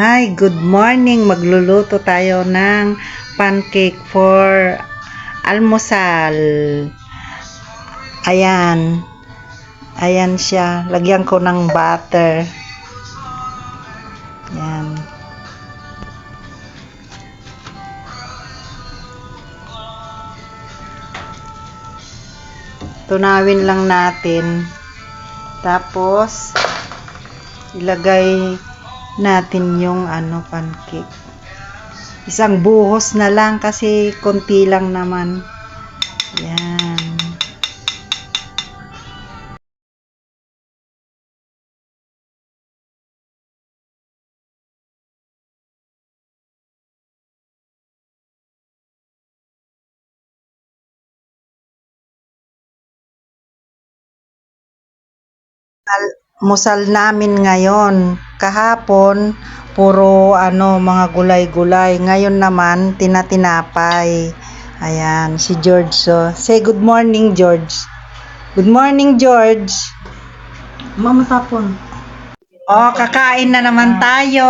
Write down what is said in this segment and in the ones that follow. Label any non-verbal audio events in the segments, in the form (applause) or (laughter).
Hi, good morning. Magluluto tayo ng pancake for almusal. Ayan. Ayan siya. Lagyan ko ng butter. Ayan. Tunawin lang natin. Tapos, ilagay natin yung ano pancake. Isang buhos na lang kasi konti lang naman. Yan. musal namin ngayon. Kahapon, puro ano, mga gulay-gulay. Ngayon naman, tinatinapay. Ayan, si George. So, say good morning, George. Good morning, George. Mama tapon. Oh, kakain na naman tayo.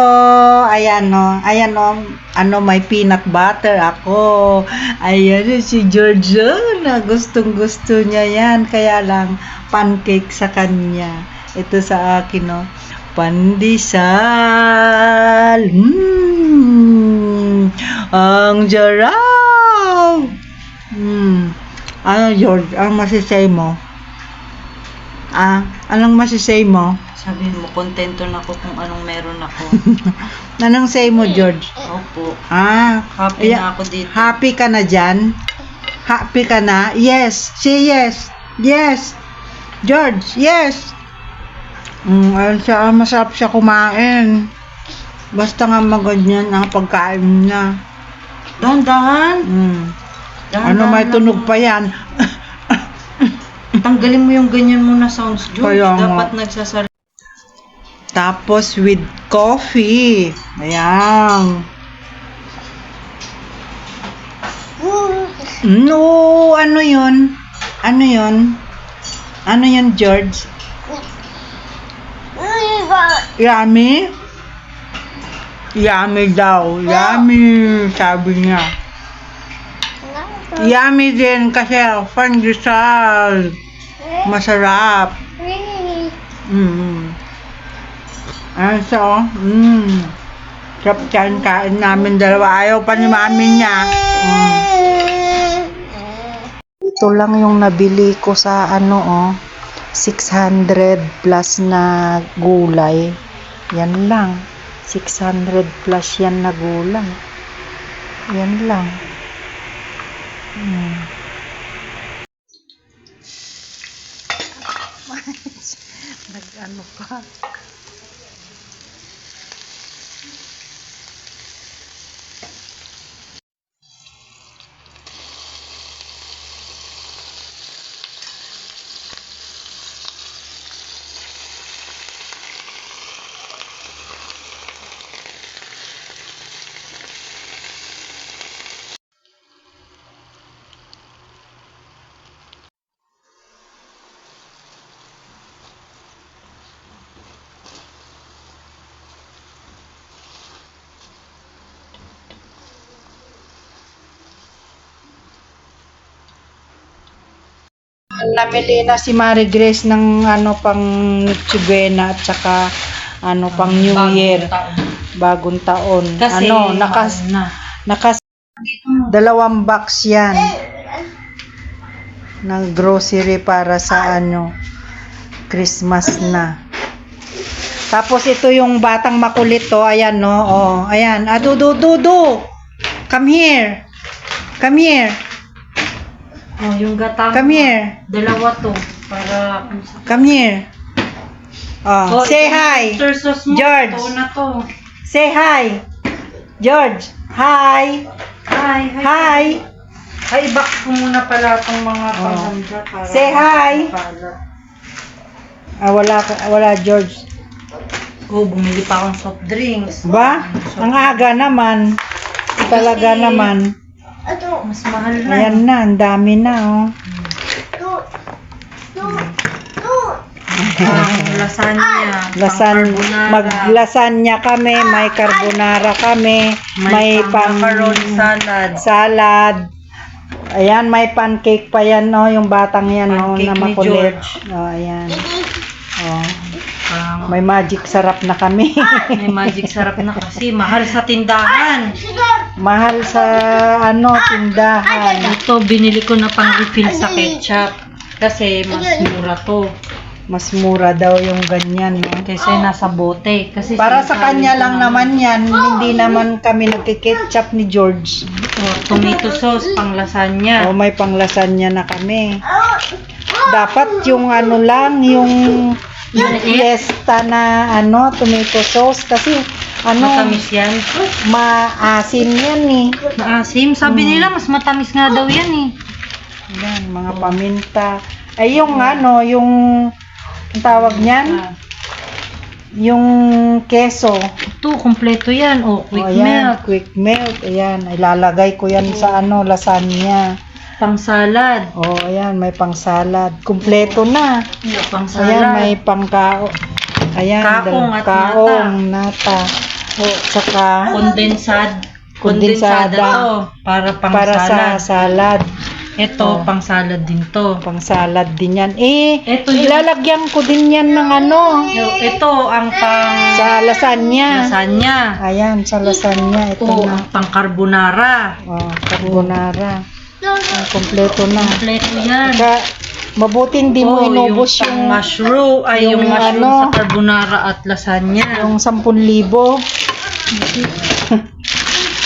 Ayan no. Ayan no. Ano may peanut butter ako. Ayan si George. oh, na gustong gusto niya yan. Kaya lang pancake sa kanya. Ito sa akin no. Pandesal. Hmm. Ang jaraw. Hmm. Ano George? Ang masisay mo? Ah, anong masisay mo? Sabi mo, kontento na ako kung anong meron ako. (laughs) Anong say mo, George? Opo. Ah, Happy na ako dito. happy ka na dyan? Happy ka na? Yes. Say yes. Yes. George, yes. Mm, ayun siya, ah, masarap siya kumain. Basta nga maganyan ang pagkain niya. Dahan-dahan. Mm. Dahan-dahan Ano may tunog pa yan? (laughs) Tanggalin mo yung ganyan mo na sounds, George. Kaya. Dapat nagsasalita. Tapos with coffee. Ayan. No, ano yun? Ano yun? Ano yun, George? Yummy? Yummy daw. Yummy, sabi niya. Yummy din kasi pandesal. Masarap. Mm. Ano siya, oh? Mm. Sarap yan, kain namin dalawa. Ayaw pa ni mami niya. Mm. Ito lang yung nabili ko sa ano, oh. 600 plus na gulay. Yan lang. 600 plus yan na gulay. Yan lang. Mm. (laughs) Nag-ano pa. Namili na si Mary Grace ng ano pang Chibena at saka ano pang New Bagong Year, taon. bagong taon. Kasi, ano, nakas mahal na. nakas dalawang box 'yan ng grocery para sa ano Christmas na. Tapos ito yung batang makulit to, ayan no. Oh, ayan. Ah, du, du, du, du. Come here. Come here. Oh, yung gatang. Come here. Dalawa to. Para. Come here. Oh, say hi. Sauce mo. George. Ito na to. Say hi. George. Hi. Hi. Hi. Hi. Ay, box ko muna pala itong mga Oh. panghanda para... Say hi. Ah, wala wala George. Oh, bumili pa akong soft drinks. Ba? Ang aga naman. Talaga Kasi- naman. Mas mahal na. Ayan na, ang dami na oh. Pang lasagna. Lasan, pang carbonara, maglasanya kami, may carbonara kami, may, pang pang macaron salad. salad. Ayan, may pancake pa yan, no? Yung batang yan, no? Pancake Na ni makulit. George. Oh, ayan. Oh, Pang, may magic sarap na kami. may magic sarap na kasi mahal sa tindahan. Mahal sa, ano, tindahan. Ito, binili ko na pang refill sa ketchup. Kasi mas mura to. Mas mura daw yung ganyan, no? Kasi nasa bote. Kasi Para sa kanya lang na- naman yan, hindi naman kami nagkiketchup ni George. Oh, tomato sauce, pang lasagna. O may panglasanya na kami. Dapat yung ano lang, yung fiesta na ano, tomato sauce kasi ano, Matamis yan. maasim yan eh. Maasim. Sabi nila, mas matamis nga daw yan eh. Yan, mga paminta. Ay yung ano, yung ang tawag niyan, yung keso. Ito, kompleto yan. Oh, quick O, ayan, melt. quick melt. Ayan, ilalagay ko yan sa ano, lasagna. Pang salad. O, ayan, may pang salad. Kumpleto na. Yeah, pang Ayan, may pangkao. Ayan, Kaong at kaong, nata. O, saka Kondensad. Kondensada. Kondensada to. Para pang para salad. sa salad. Ito, Oh. pang salad din to. Pang salad din yan. Eh, Ito yung- ilalagyan ko din yan ng ano, Ito, ang pang sa lasagna. lasagna. Ayan, sa lasagna. Ito Ito, na. ang pang carbonara. Oh, carbonara. Ah, kompleto na. Kompleto yan. Saka, mabuti hindi mo Oh, inubos yung, yung, mushroom, ay yung, yung mushroom ano, sa carbonara at lasagna. yung 10,000.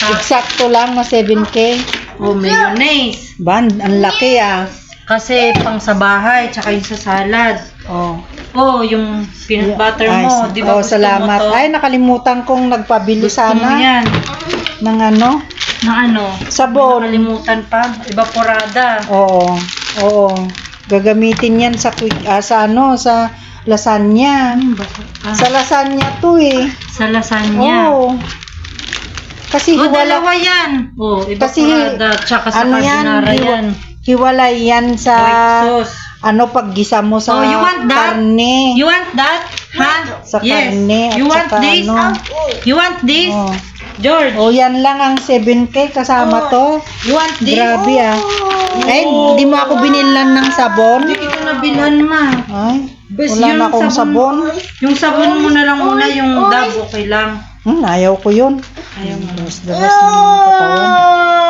(laughs) Eksakto lang na 7K. Oh, mayonnaise. Ban, ang laki ah. Kasi pang sa bahay, tsaka yung sa salad. Oh. Oh, yung peanut butter Ay, mo, di ba oh, gusto salamat. mo? Ay, nakalimutan kong nagpabili gusto mo sana yan. ng ano, Na ano? sabon. Nakalimutan pa. Evaporada. Oo. Oo. Gagamitin yan sa quick, ah, sa ano, sa lasagna. Ah, Sa lasagna to eh. sa lasagna. Oo. Kasi Oh, hiwala, dalawa yan. Oh, Kasi, evaporada. Tsaka sa ano yan, carbonara hiwa- yan. hiwalay yan sa White sauce. ano paggisa mo sa Oh, you want that? karne. You want that? Ha? Sa yes. karne at You want saka this? ano. You want this? Oh. George, oh, yan lang ang 7K kasama to. you want this? Grabe ah. Eh, di mo ako binilan ng sabon? Hindi kita nabilhan ma. Ay, Bes, wala na akong sabon. Yung sabon mo na lang muna, yung dab, okay lang. Hmm, ayaw ko yun. Ayaw mo. Dalas-dalas ng katawan.